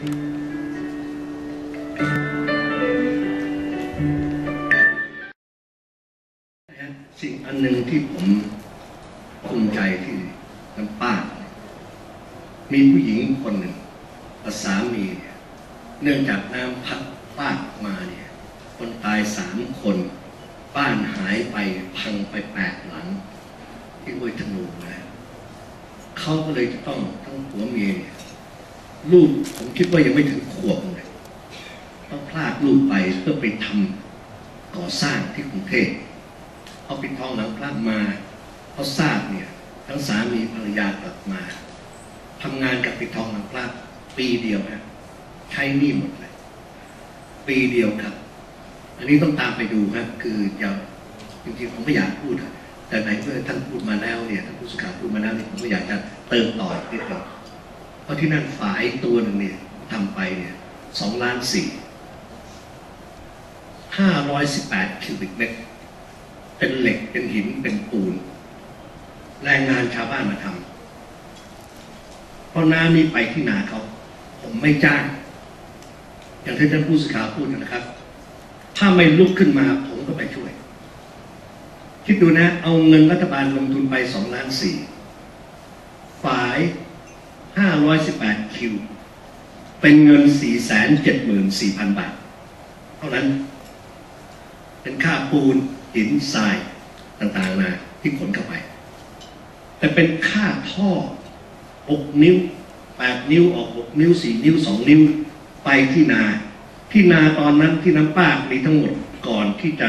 สิ่งอันหนึ่งที่ผมภูมิใจที่น้ำป้า มีผู้หญิงคนหนึ่งกับสามีเนื่องจากน้ำพัดป้ามาเนี่ย คนตายสามคน บ้านหายไปพังไปแปดหลัง ที่ห้วยธนูนะเขาก็เลยจะต้องทั้งผัวเมียเนี่ย ลูกผมคิดว่ายังไม่ถึงขวบเลยต้องพลากลูกไปเพื่อไปทำก่อสร้างที่กรุงเทพเอาปิดทองหลังพระมาเขาทราบเนี่ยทั้งสามีภรรยากลับมาทำงานกับปิดทองหลังพระปีเดียวนะใช้หนี้หมดเลย ปีเดียวครับ อันนี้ต้องตามไปดูครับ คืออย่าจริงๆผมไม่อยากพูดแต่ไหนเมื่อท่านพูดมาแล้วเนี่ยท่านผู้สื่อข่าวพูดมาแล้วเนี่ยผมก็อยากจะเติมต่ออีกนิดหนึง ราะที่นั่นฝายตัวหนึ่งเนี่ยทำไปเนี่ยสองล้านสี่ห้าร้อยสิบแปดคิวบิกเมตร เป็นเหล็กเป็นหินเป็นปูน แรงงานชาวบ้านมาทำเพราะน้ำนี้ไปที่นาเขา ผมไม่จ้าง อย่างที่ท่านผู้สื่อข่าวพูดนะครับ ถ้าไม่ลุกขึ้นมาผมก็ไปช่วย คิดดูนะ เอาเงินรัฐบาลลงทุนไปสองล้านสี่ฝ่าย ห้าร้อยสิบแปดคิว เป็นเงินสี่แสนเจ็ดหมื่นสี่พันบาท เท่านั้น เป็นค่าปูนหินทรายต่างๆนะที่ขนเข้าไป แต่เป็นค่าท่อ 6 นิ้ว 8 นิ้วออก 6 นิ้ว 4 นิ้ว 2 นิ้ว ไปที่นา ที่นาตอนนั้นที่น้ำปามีทั้งหมดก่อนที่จะ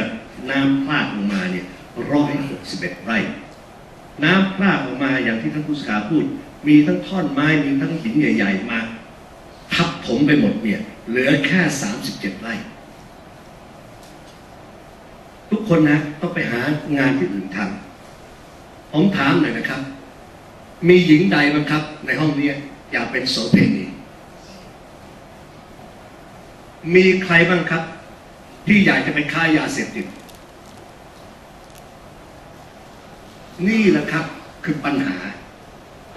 น้ำพลาดลงมาเนี่ยร้อยสิบเอ็ดไร่ น้ำพลาออกมาอย่างที่ท่านผู้สกาพูด มีทั้งท่อนไม้มีทั้งหินใหญ่ ๆ มาทับถมไปหมดเนี่ย เหลือแค่37ไร่ ทุกคนนะ ต้องไปหางานที่อื่นทำผมถามหน่อยนะครับ มีหญิงใดบ้างครับ ในห้องนี้อยากเป็นโสเภณีมีใครบ้างครับ ที่อยากจะไปค้ายาเสพติด นี่แหละครับคือปัญหา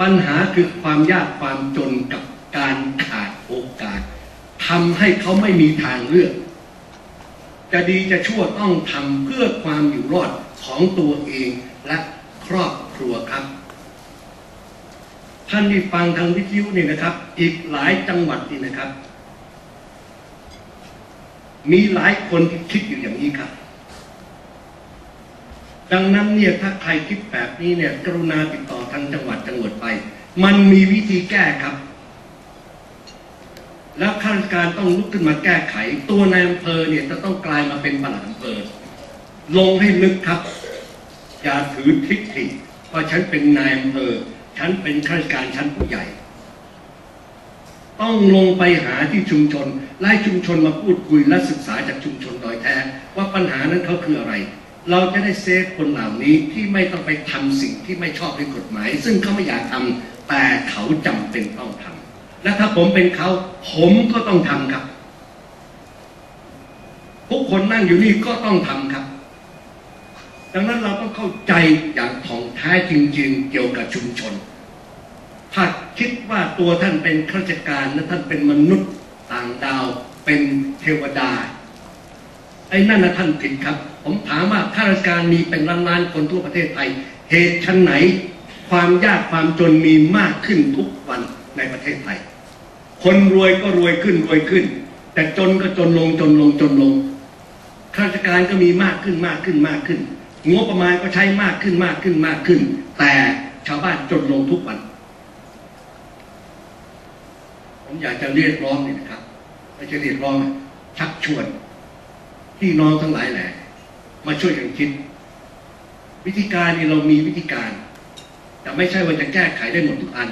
ปัญหาคือความยากความจนกับการขาดโอกาสทำให้เขาไม่มีทางเลือก จะดีจะชั่วต้องทำเพื่อความอยู่รอดของตัวเองและครอบครัวครับ ท่านที่ฟังทางวิทยุนี่นะครับ อีกหลายจังหวัดนี่นะครับ มีหลายคนที่คิดอยู่อย่างนี้ครับ ดังนั้นเนี่ยถ้าใครคิดแบบนี้เนี่ย กรุณาติดต่อทางจังหวัดจังหวัดไป มันมีวิธีแก้ครับ แล้วข้าราชการต้องลุกขึ้นมาแก้ไข ตัวนายอำเภอเนี่ยจะต้องกลายมาเป็นปลัดอำเภอลงให้ลึกครับ อย่าถือทิฏฐิว่าฉันเป็นนายอำเภอฉันเป็นข้าราชการชั้นผู้ใหญ่ ต้องลงไปหาที่ชุมชนไล่ชุมชนมาพูดคุยและศึกษาจากชุมชนโดยแท้ว่าปัญหานั้นเขาคืออะไร เราจะได้เซฟคนเหล่านี้ที่ไม่ต้องไปทำสิ่งที่ไม่ชอบด้วยกฎหมาย ซึ่งเขาไม่อยากทำแต่เขาจำเป็นต้องทำและถ้าผมเป็นเขาผมก็ต้องทำครับทุกคนนั่งอยู่นี่ก็ต้องทำครับ ดังนั้นเราต้องเข้าใจอย่างถ่องแท้จริง ๆ เกี่ยวกับชุมชน ถ้าคิดว่าตัวท่านเป็นข้าราชการและท่านเป็นมนุษย์ต่างดาวเป็นเทวดาไอ้นั่นนะท่านผิดครับ ผมถามว่าข้าราชการมีเป็นล้านๆคนทั่วประเทศไทย เหตุชั้นไหน ความยากความจนมีมากขึ้นทุกวันในประเทศไทย คนรวยก็รวยขึ้นรวยขึ้น แต่จนก็จนลงจนลงจนลงข้าราชการก็มีมากขึ้นมากขึ้นมากขึ้นงบประมาณก็ใช้มากขึ้นมากขึ้นมากขึ้น แต่ชาวบ้านจนลงทุกวัน ผมอยากจะเรียกร้องนี่นะครับไม่ใช่เรียกร้องชักชวนพี่น้องทั้งหลายแหละ มาช่วยกันคิด วิธีการนี่เรามีวิธีการ แต่ไม่ใช่ว่าจะแก้ไขได้หมดทุกอัน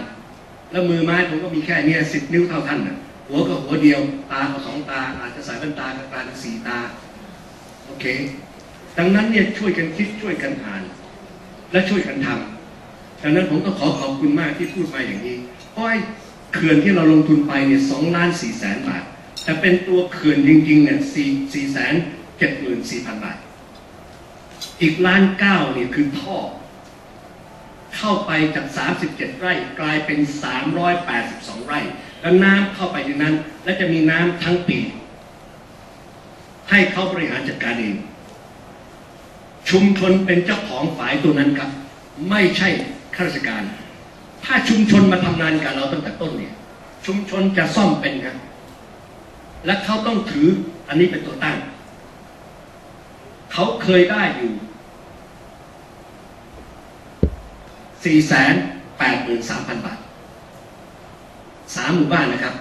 แล้วมือไม้ผมก็มีแค่เนี้สิบนิ้วเท่าท่านนะหัวก็หัวเดียว ตาก็สองตา อาจจะใส่แว่นตากับตาเป็นสี่ตา โอเค ดังนั้นเนี่ยช่วยกันคิดช่วยกันอ่าน และช่วยกันทำดังนั้นผมก็ขอขอบคุณมากที่พูดมาอย่างนี้ เพราะไอ้เขื่อนที่เราลงทุนไปเนี่ยสองล้านสี่แสนบาท แต่เป็นตัวเขื่อนจริงๆเนี่ยสี่สี่แสนเจ็ดหมื่นสี่พันบาท อีกล้านเก้าเนี่ยคือท่อ เข้าไปจาก 37 ไร่กลายเป็น 382 ไร่ แล้วน้ำเข้าไปในนั้น และจะมีน้ำทั้งปี ให้เขาบริหารจัดการเอง ชุมชนเป็นเจ้าของฝ่ายตัวนั้นครับ ไม่ใช่ข้าราชการ ถ้าชุมชนมาทำงานกับเราตั้งแต่ต้นเนี่ย ชุมชนจะซ่อมเป็นครับและเขาต้องถืออันนี้เป็นตัวตั้ง เขาเคยได้อยู่ 4 8 3 0 0 0บาทสามหมู่บ้านนะครับ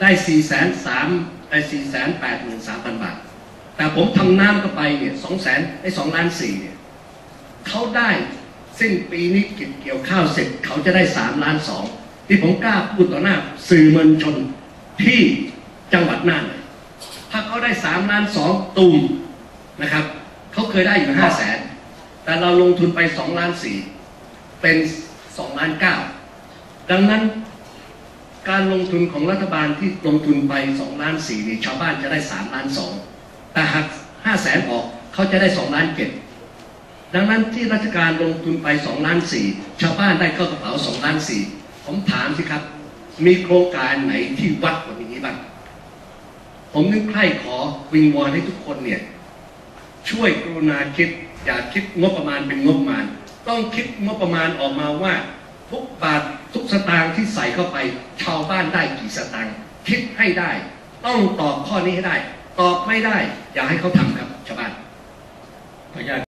ได้4 3 0 0ได้4 8 3 0 0บาท แต่ผมทำน้ำเข้าไปเนี่ย2แสนไอ้2ล้าน4เนี่ยเขาได้สิ้นปีนี้เก็บเกี่ยวข้าวเสร็จเขาจะได้3ล้าน2ที่ผมกล้าพูดต่อหน้าสื่อมวลชนที่จังหวัดน่านถ้าเขาได้3ล้าน2ตุ่มนะครับเขาเคยได้อยู่5แสนแต่เราลงทุนไป2ล้าน4 เป็น2ล้าน9ดังนั้นการลงทุนของรัฐบาลที่ลงทุนไป2ล้าน4นี่ชาวบ้านจะได้3ล้าน2แต่หัก5แสนออกเขาจะได้2ล้าน7ดังนั้นที่ราชการลงทุนไป2ล้าน4ชาวบ้านได้เข้ากระเป๋า2ล้าน4ผมถามสิครับ มีโครงการไหนที่วัดกว่านี้บ้างผมนึกใคร่ขอวิงวอนให้ทุกคนเนี่ยช่วยกรุณาคิดอย่าคิดงบประมาณเป็นงบประมาณ ต้องคิดงบประมาณออกมาว่า ทุกบาททุกสตางค์ที่ใส่เข้าไป ชาวบ้านได้กี่สตางค์คิดให้ได้ ต้องตอบข้อนี้ให้ได้ ตอบไม่ได้ อย่าให้เขาทำครับชาวบ้านขออนุญาต